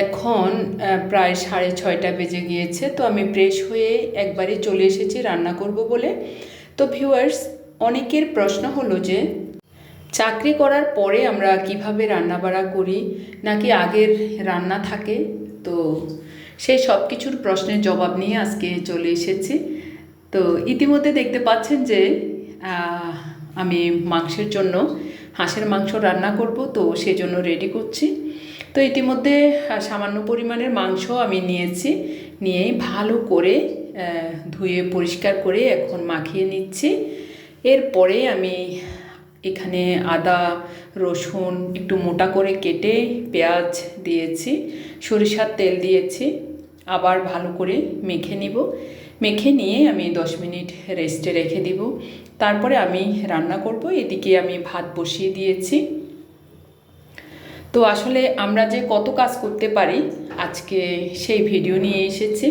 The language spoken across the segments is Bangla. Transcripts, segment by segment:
এখন প্রায় সাড়ে ছয়টা বেজে গিয়েছে, তো আমি ফ্রেশ হয়ে একবারে চলে এসেছি রান্না করব বলে। তো ভিউয়ার্স অনেকের প্রশ্ন হলো যে, চাকরি করার পরে আমরা কীভাবে রান্নাবাড়া করি, নাকি আগের রান্না থাকে? তো সেই সব কিছুর প্রশ্নের জবাব নিয়ে আজকে চলে এসেছি। তো ইতিমধ্যে দেখতে পাচ্ছেন যে আমি মাংসের জন্য হাঁসের মাংস রান্না করব, তো সেই জন্য রেডি করছি। তো ইতিমধ্যে সামান্য পরিমাণের মাংস আমি নিয়েছি। নিয়ে ভালো করে ধুয়ে পরিষ্কার করে এখন মাখিয়ে নিচ্ছি। এরপরে আমি এখানে আদা, রসুন একটু মোটা করে কেটে পেঁয়াজ দিয়েছি, সরিষার তেল দিয়েছি, আবার ভালো করে মেখে নিব। মেখে নিয়ে আমি দশ মিনিট রেস্টে রেখে দিব। তারপরে আমি রান্না করব। এদিকে আমি ভাত বসিয়ে দিয়েছি। তো আসলে আমরা যে কত কাজ করতে পারি, আজকে সেই ভিডিও নিয়ে এসেছি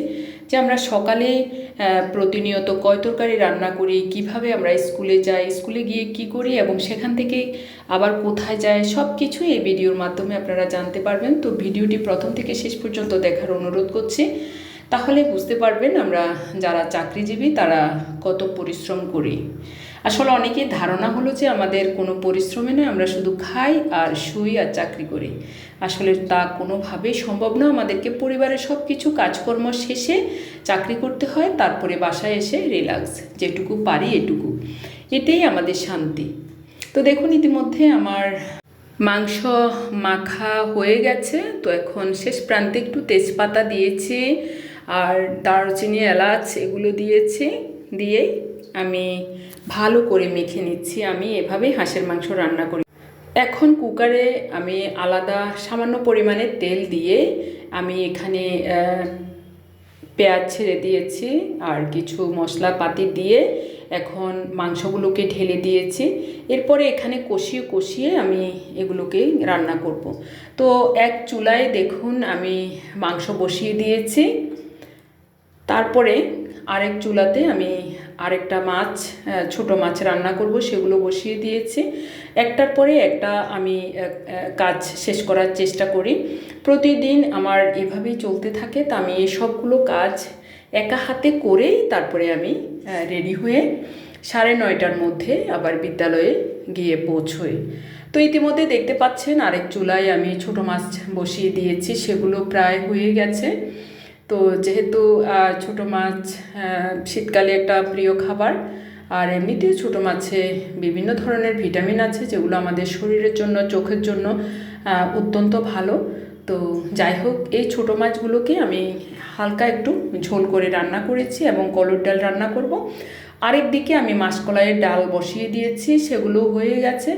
যে আমরা সকালে প্রতিনিয়ত কয় তরকারি রান্না করি, কীভাবে আমরা স্কুলে যাই, স্কুলে গিয়ে কি করি এবং সেখান থেকে আবার কোথায় যায় সব কিছু এই ভিডিওর মাধ্যমে আপনারা জানতে পারবেন। তো ভিডিওটি প্রথম থেকে শেষ পর্যন্ত দেখার অনুরোধ করছি। তাহলে বুঝতে পারবেন আমরা যারা চাকরিজীবী, তারা কত পরিশ্রম করি। আসলে অনেকের ধারণা হলো যে আমাদের কোনো পরিশ্রমে নয়, আমরা শুধু খাই আর শুই আর চাকরি করি। আসলে তা কোনোভাবেই সম্ভব না। আমাদেরকে পরিবারের সব কিছু কাজকর্ম শেষে চাকরি করতে হয়, তারপরে বাসায় এসে রিল্যাক্স যেটুকু পারি এটুকু। এটাই আমাদের শান্তি। তো দেখুন, ইতিমধ্যে আমার মাংস মাখা হয়ে গেছে। তো এখন শেষ প্রান্তে একটু তেজপাতা দিয়েছি আর দারচিনি এলাচ এগুলো দিয়েছি, দিয়েই আমি ভালো করে মেখে নিচ্ছি। আমি এভাবেই হাঁসের মাংস রান্না করি। এখন কুকারে আমি আলাদা সামান্য পরিমাণে তেল দিয়ে আমি এখানে পেঁয়াজ ছেড়ে দিয়েছি আর কিছু মশলাপাতি দিয়ে এখন মাংসগুলোকে ঢেলে দিয়েছি। এরপরে এখানে কষিয়ে কষিয়ে আমি এগুলোকে রান্না করব। তো এক চুলায় দেখুন আমি মাংস বসিয়ে দিয়েছি। তারপরে আরেক চুলাতে আমি আরেকটা মাছ ছোট মাছ রান্না করব, সেগুলো বসিয়ে দিয়েছি। একটার পরে একটা আমি কাজ শেষ করার চেষ্টা করি। প্রতিদিন আমার এভাবেই চলতে থাকে, তা আমি সবগুলো কাজ একা হাতে করেই তারপরে আমি রেডি হয়ে সাড়ে নয়টার মধ্যে আবার বিদ্যালয়ে গিয়ে পৌঁছই। তো ইতিমধ্যে দেখতে পাচ্ছেন, আরেক চুলায় আমি ছোট মাছ বসিয়ে দিয়েছি, সেগুলো প্রায় হয়ে গেছে। তো যেহেতু ছোট মাছ শীতকালে একটা প্রিয় খাবার, আর এমনিতেও ছোট মাছে বিভিন্ন ধরনের ভিটামিন আছে, যেগুলো আমাদের শরীরের জন্য, চোখের জন্য অত্যন্ত ভালো। তো যাই হোক, এই ছোট মাছগুলোকে আমি হালকা একটু ঝোল করে রান্না করেছি এবং কলর ডাল রান্না করব। আরেক দিকে আমি মাসকলাইয়ের ডাল বসিয়ে দিয়েছি, সেগুলো হয়ে গেছে।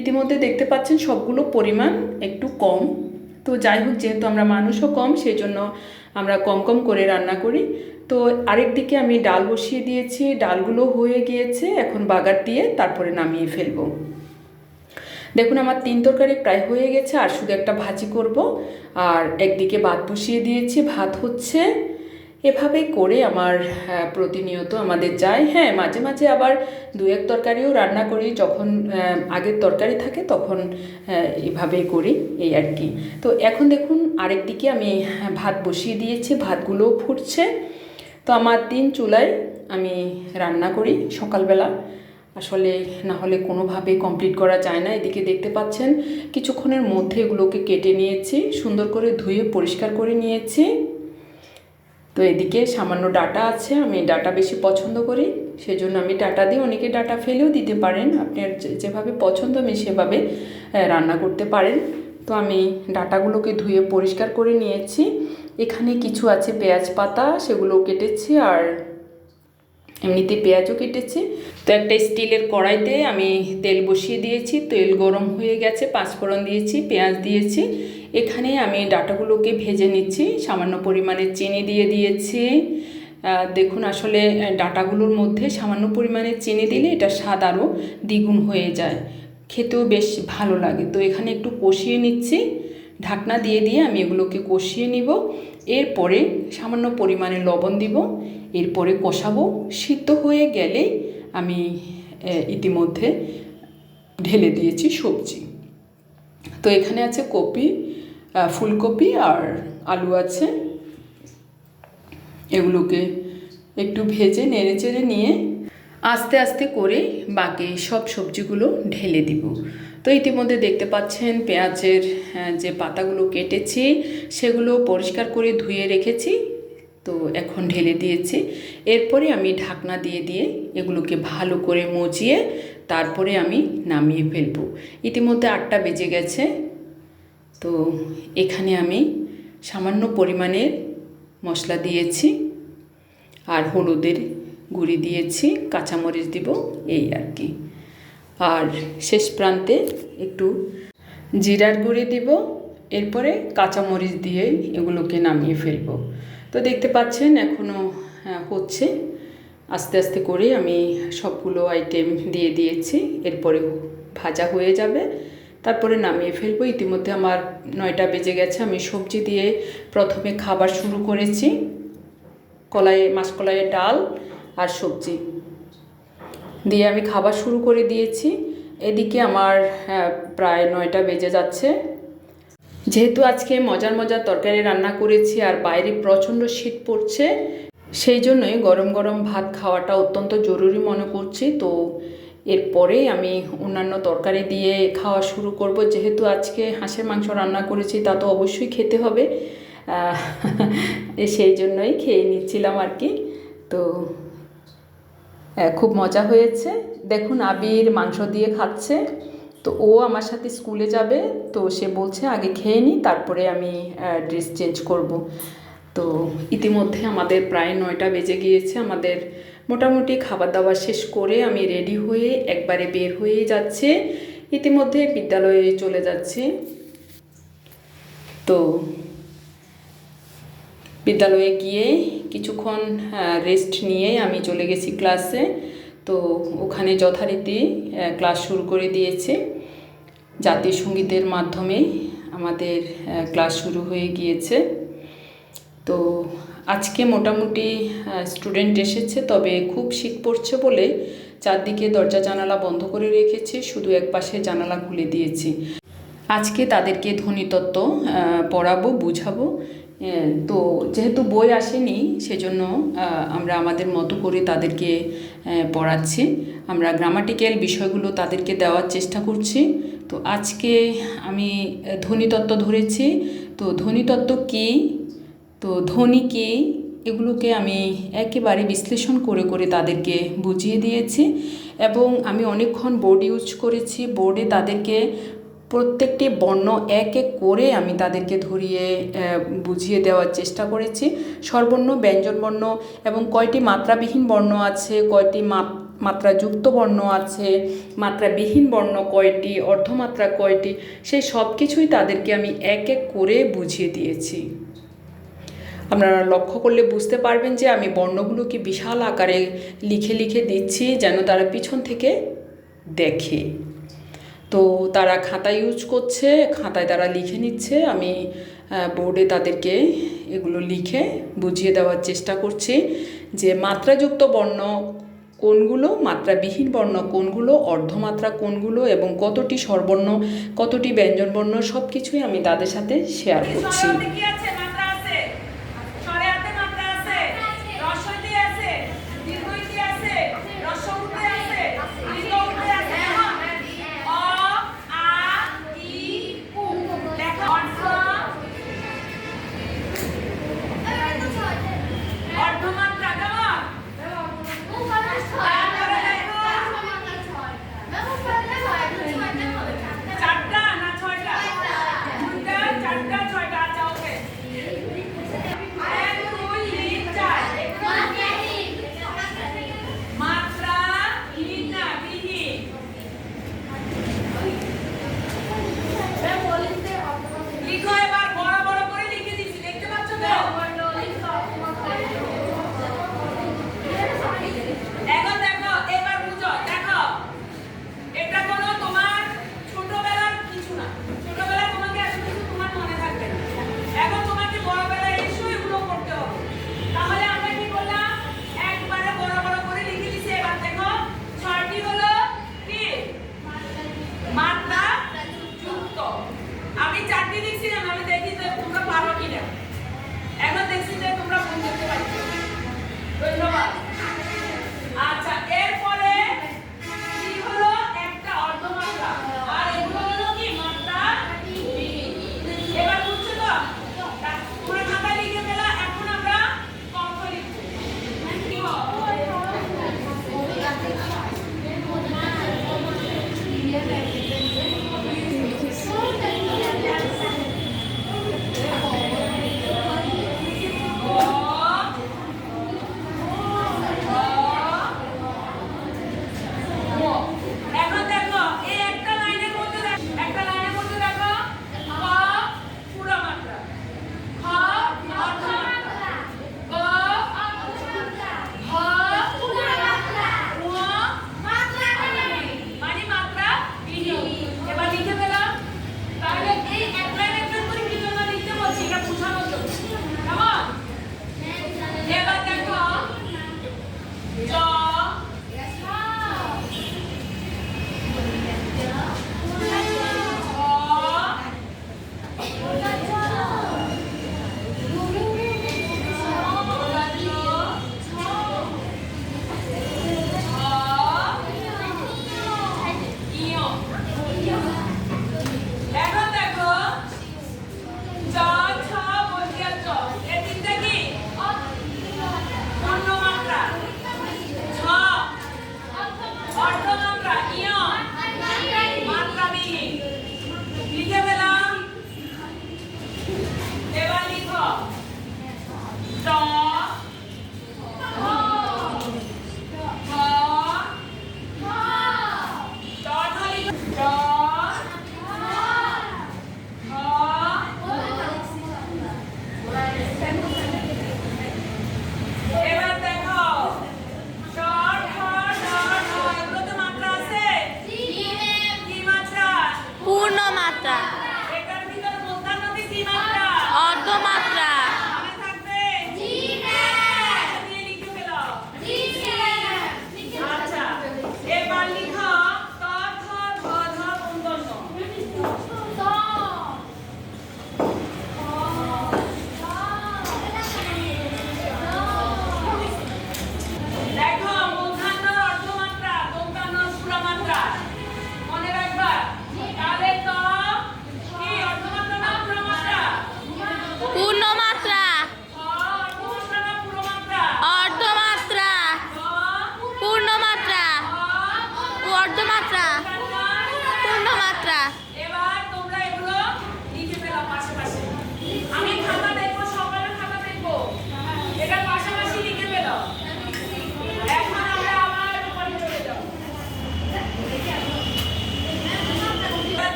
ইতিমধ্যে দেখতে পাচ্ছেন সবগুলো পরিমাণ একটু কম। তো যাই হোক, যেহেতু আমরা মানুষও কম সেই জন্য আমরা কম কম করে রান্না করি। তো আরেক দিকে আমি ডাল বসিয়ে দিয়েছি, ডালগুলো হয়ে গিয়েছে, এখন বাগার দিয়ে তারপরে নামিয়ে ফেলব। দেখুন আমার তিন তরকারি প্রায় হয়ে গেছে, আর শুধু একটা ভাজি করব। আর একদিকে ভাত বসিয়ে দিয়েছি, ভাত হচ্ছে এভাবেই করে আমার প্রতিনিয়ত আমাদের যায়। হ্যাঁ মাঝে মাঝে আবার দু এক তরকারিও রান্না করি। যখন আগের তরকারি থাকে তখন আহ, এভাবেই করি এই আর কি। তো এখন দেখুন আরেক দিকে আমি ভাত বসিয়ে দিয়েছি ভাতগুলোও ফুটছে। তো আমার তিন চুলায় আমি রান্না করি সকালবেলা। আসলে না হলে কোনোভাবেই কমপ্লিট করা যায় না। এদিকে দেখতে পাচ্ছেন কিছুক্ষণের মধ্যে এগুলোকে কেটে নিয়েছি সুন্দর করে ধুয়ে পরিষ্কার করে নিয়েছি। তো এদিকে সামান্য ডাটা আছে, আমি ডাটা বেশি পছন্দ করি, সেজন্য আমি ডাটা দিই অনেকে ডাটা ফেলেও দিতে পারেন। আপনার যেভাবে পছন্দ আমি সেভাবে রান্না করতে পারেন। তো আমি ডাটাগুলোকে ধুয়ে পরিষ্কার করে নিয়েছি। এখানে কিছু আছে পেঁয়াজ পাতা সেগুলো কেটেছি আর এমনিতে পেঁয়াজও কেটেছি। তো একটা স্টিলের কড়াইতে আমি তেল বসিয়ে দিয়েছি, তেল গরম হয়ে গেছে, পাঁচফোড়ন দিয়েছি, পেঁয়াজ দিয়েছি। এখানে আমি ডাটাগুলোকে ভেজে নিচ্ছি, সামান্য পরিমাণে চিনি দিয়ে দিয়েছি। দেখুন আসলে ডাটাগুলোর মধ্যে সামান্য পরিমাণে চিনি দিলে এটা স্বাদ আরও দ্বিগুণ হয়ে যায়। খেতেও বেশ ভালো লাগে। তো এখানে একটু কষিয়ে নিচ্ছি। ঢাকনা দিয়ে দিয়ে আমি এগুলোকে কষিয়ে নিব। এরপরে সামান্য পরিমাণে লবণ দিব। এরপরে কষাবো। সিদ্ধ হয়ে গেলে আমি ইতিমধ্যে ঢেলে দিয়েছি সবজি। তো এখানে আছে কপি। ফুলকপি আর আলু আছে। এগুলোকে একটু ভেজে নেড়ে চেড়ে নিয়ে আস্তে আস্তে করে বাকি সব সবজিগুলো ঢেলে দিব। তো ইতিমধ্যে দেখতে পাচ্ছেন পেঁয়াজের যে পাতাগুলো কেটেছি, সেগুলো পরিষ্কার করে ধুয়ে রেখেছি। তো এখন ঢেলে দিয়েছি। এরপরে আমি ঢাকনা দিয়ে দিয়ে এগুলোকে ভালো করে মজিয়ে তারপরে আমি নামিয়ে ফেলব। ইতিমধ্যে আটটা বেজে গেছে। তো এখানে আমি সামান্য পরিমাণের মশলা দিয়েছি আর হলুদের গুঁড়ি দিয়েছি, কাঁচামরিচ দিব, এই আর কি। আর শেষ প্রান্তে একটু জিরার গুঁড়ি দিব, এরপরে কাঁচামরিচ দিয়ে এগুলোকে নামিয়ে ফেলব। তো দেখতে পাচ্ছেন এখনও হচ্ছে। আস্তে আস্তে করে আমি সবগুলো আইটেম দিয়ে দিয়েছি এরপরে ভাজা হয়ে যাবে। তারপরে নামিয়ে ফেলব। ইতিমধ্যে আমার নয়টা বেজে গেছে। আমি সবজি দিয়ে প্রথমে খাবার শুরু করেছি। কলাই মাসকলাইয়ের ডাল আর সবজি দিয়ে আমি খাবার শুরু করে দিয়েছি। এদিকে আমার প্রায় নয়টা বেজে যাচ্ছে। যেহেতু আজকে মজার মজার তরকারি রান্না করেছি আর বাইরে প্রচণ্ড শীত পড়ছে, সেই জন্যই গরম গরম ভাত খাওয়াটা অত্যন্ত জরুরি মনে করছি। তো এরপরে আমি অন্যান্য তরকারি দিয়ে খাওয়া শুরু করব। যেহেতু আজকে হাঁসের মাংস রান্না করেছি, তা তো অবশ্যই খেতে হবে। সেই জন্যই খেয়ে নিচ্ছিলাম আর কি। তো খুব মজা হয়েছে। দেখুন, আবির মাংস দিয়ে খাচ্ছে। তো ও আমার সাথে স্কুলে যাবে, তো সে বলছে, আগে খেয়ে নিই তারপরে আমি ড্রেস চেঞ্জ করব। তো ইতিমধ্যে আমাদের প্রায় নয়টা বেজে গিয়েছে। আমাদের মোটামুটি খাবার দাবার শেষ করে আমি রেডি হয়ে একবারে বের হয়ে যাচ্ছে। ইতিমধ্যে বিদ্যালয়ে চলে যাচ্ছে। তো বিদ্যালয়ে গিয়ে কিছুক্ষণ রেস্ট নিয়ে আমি চলে গেছি ক্লাসে তো ওখানে যথারীতি ক্লাস শুরু করে দিয়েছে। জাতীয় সঙ্গীতের মাধ্যমে আমাদের ক্লাস শুরু হয়ে গিয়েছে। তো আজকে মোটামুটি স্টুডেন্ট এসেছে, তবে খুব শীত পড়ছে বলে চারদিকে দরজা জানালা বন্ধ করে রেখেছি, শুধু এক পাশে জানালা খুলে দিয়েছি। আজকে তাদেরকে ধ্বনিতত্ত্ব পড়াবো, বুঝাবো। তো যেহেতু বই আসেনি, সেজন্য আমরা আমাদের মতো করে তাদেরকে পড়াচ্ছি। আমরা গ্রামাটিক্যাল বিষয়গুলো তাদেরকে দেওয়ার চেষ্টা করছি। তো আজকে আমি ধ্বনিতত্ত্ব ধরেছি। তো ধ্বনিতত্ত্ব কী? তো ধ্বনি কি এগুলোকে আমি একেবারে বিশ্লেষণ করে করে তাদেরকে বুঝিয়ে দিয়েছি এবং আমি অনেকক্ষণ বোর্ড ইউজ করেছি। বোর্ডে তাদেরকে প্রত্যেকটি বর্ণ এক এক করে আমি তাদেরকে ধরিয়ে বুঝিয়ে দেওয়ার চেষ্টা করেছি। স্বরবর্ণ, ব্যঞ্জন বর্ণ এবং কয়টি মাত্রাবিহীন বর্ণ আছে, কয়টি মাত্রাযুক্ত বর্ণ আছে, মাত্রাবিহীন বর্ণ কয়টি, অর্ধমাত্রা কয়টি, সেই সব কিছুই তাদেরকে আমি এক এক করে বুঝিয়ে দিয়েছি। আপনারা লক্ষ্য করলে বুঝতে পারবেন যে আমি বর্ণগুলোকে বিশাল আকারে লিখে লিখে দিচ্ছি যেন তারা পিছন থেকে দেখে। তো তারা খাতা ইউজ করছে, খাতায় তারা লিখে নিচ্ছে। আমি বোর্ডে তাদেরকে এগুলো লিখে বুঝিয়ে দেওয়ার চেষ্টা করছি যে মাত্রাযুক্ত বর্ণ কোনগুলো, মাত্রাবিহীন বর্ণ কোনগুলো, অর্ধমাত্রা কোনগুলো এবং কতটি স্বরবর্ণ, কতটি ব্যঞ্জনবর্ণ সব কিছুই আমি তাদের সাথে শেয়ার করছি।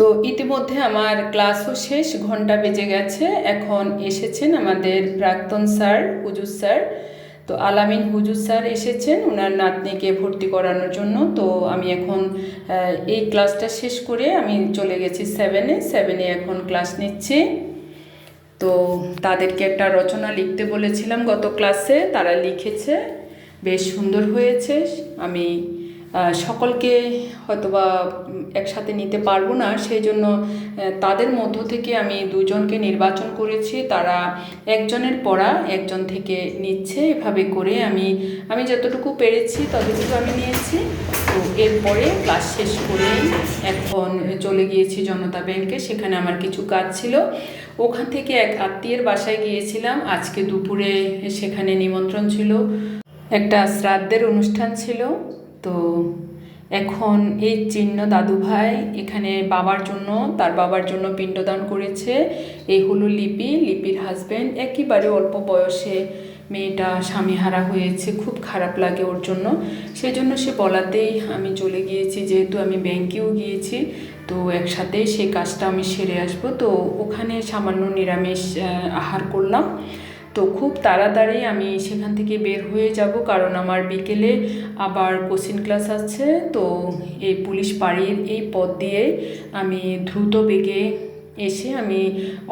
তো ইতিমধ্যে আমার ক্লাসও শেষ, ঘণ্টা বেজে গেছে। এখন এসেছেন আমাদের প্রাক্তন স্যার, হুজুর স্যার। তো আলামিন হুজুর স্যার এসেছেন ওনার নাতনিকে ভর্তি করানোর জন্য। তো আমি এখন এই ক্লাসটা শেষ করে আমি চলে গেছি সেভেনে সেভেনে এখন ক্লাস নিচ্ছি। তো তাদেরকে একটা রচনা লিখতে বলেছিলাম গত ক্লাসে, তারা লিখেছে। বেশ সুন্দর হয়েছে। আমি সকলকে হয়তোবা একসাথে নিতে পারব না। সেই জন্য তাদের মধ্য থেকে আমি দুজনকে নির্বাচন করেছি। তারা একজনের পড়া, একজন থেকে নিচ্ছে। এভাবে করে আমি আমি যতটুকু পেরেছি ততটুকু আমি নিয়েছি। তো এরপরে ক্লাস শেষ করে এখন চলে গিয়েছি জনতা ব্যাংকে। সেখানে আমার কিছু কাজ ছিল। ওখান থেকে এক আত্মীয়ের বাসায় গিয়েছিলাম। আজকে দুপুরে সেখানে নিমন্ত্রণ ছিল। একটা শ্রাদ্ধের অনুষ্ঠান ছিল। তো এখন এই চিহ্ন দাদু ভাই এখানে বাবার জন্য, তার বাবার জন্য পিণ্ডদান করেছে। এই হলো লিপি, লিপির হাজব্যান্ড একেবারে অল্প বয়সে মেয়েটা স্বামীহারা হয়েছে, খুব খারাপ লাগে ওর জন্য। সেই জন্য সে বলাতেই আমি চলে গিয়েছি, যেহেতু আমি ব্যাংকেও গিয়েছি, তো একসাথেই সেই কাজটা আমি সেরে আসব। তো ওখানে সামান্য নিরামিষ আহার করলাম। তো খুব তাড়াতাড়ি আমি সেখান থেকে বের হয়ে যাব, কারণ আমার বিকেলে আবার কোচিং ক্লাস আছে। তো এই পুলিশ পাড়ির এই পথ দিয়ে আমি দ্রুত বেগে এসে আমি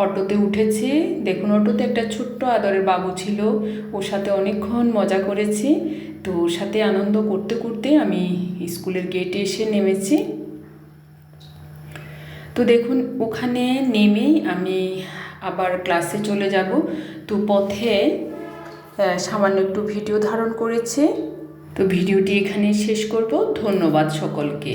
অটোতে উঠেছি। দেখুন, অটোতে একটা ছোট্ট আদরের বাবু ছিল, ওর সাথে অনেকক্ষণ মজা করেছি। তো ওর সাথে আনন্দ করতে করতে আমি স্কুলের গেটে এসে নেমেছি। তো দেখুন, ওখানে নেমেই আমি আবার ক্লাসে চলে যাব। তো পথে সামান্য একটু ভিডিও ধারণ করেছে। তো ভিডিওটি এখানেই শেষ করব। ধন্যবাদ সকলকে।